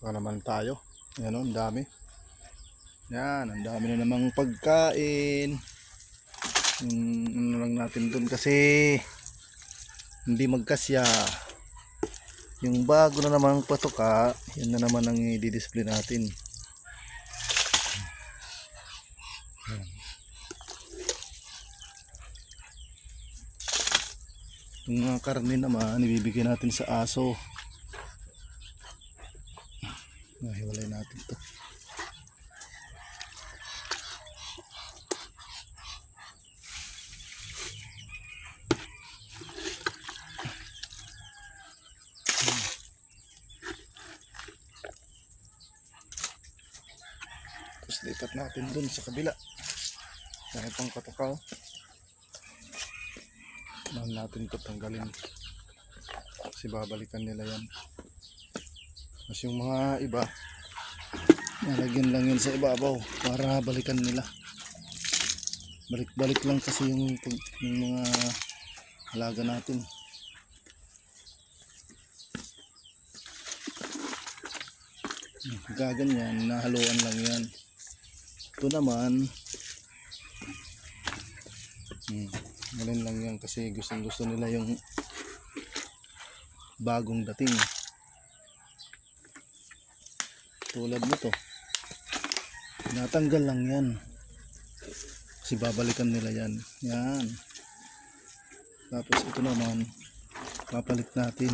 Baka naman tayo. Ayan o, ang dami. Yan, ang dami na namang pagkain. Yung ano lang natin dun kasi hindi magkasya. Yung bago na namang patoka, yun na naman ang i-display natin. Yan. Mga karne naman, ibibigay natin sa aso. Nahiwalay natin to. Tapos lipat natin dun sa kabila. Dahil pang katukaw. Mahal natin ito tanggalin. Kasi babalikan nila yan. Mas yung mga iba, nalagyan lang yun sa ibabaw para balikan nila. Balik-balik lang kasi yung, yung mga alaga natin. Gaganyan, nahaluan lang yan. Ito naman, hmm, alin lang yan kasi gustong gusto nila yung bagong dating. Tulad nito. Natanggal lang yan. Kasi babalikan nila yan. Yan. Tapos ito naman, papalit natin.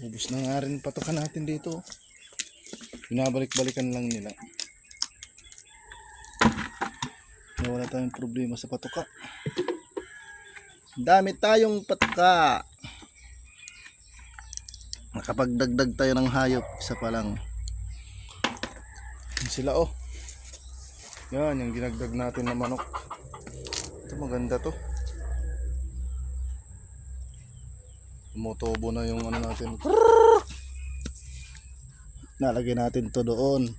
Ubus na nga rin patokan natin dito. Binabalik-balikan lang nila. Wala tayong problema sa patoka. Dami tayong patoka. Nakapagdagdag tayo ng hayop. Isa pa lang. Yan sila oh. Yan, yung dinagdag natin na manok. Ito maganda to. Tumutubo na yung ano natin. Nalagay natin to doon.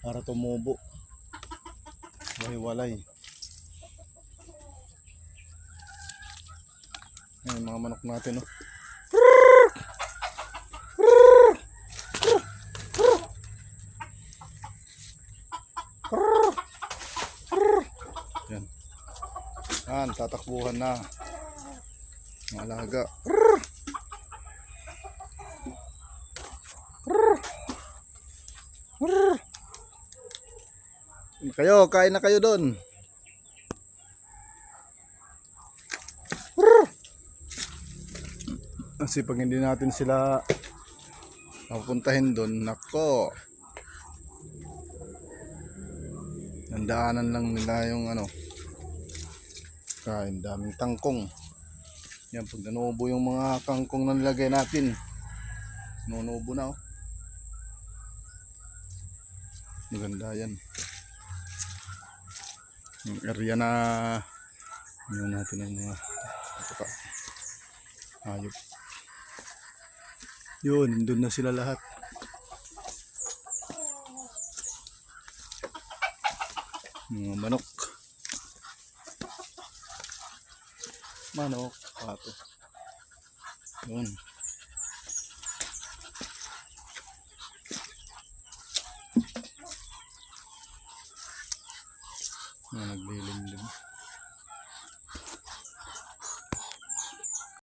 Para tumubo. Walay-walay. Yan yung mga manok natin oh. Yan, tatakbuhan na. Mga alaga. Kayo, kain na kayo doon. Kasi pag hindi natin sila papuntahin doon, nako. Nandaanan lang nila yung ano, kain, daming tangkong. Yan, pag nanubo yung mga kangkong na nilagay natin, nunubo na oh. Maganda yan. Yung area na ano natin ang mga ito pa. Hayop. Yun, nandun na sila lahat. Mga manok. Manok, pato. Yun. Mga naglilinis.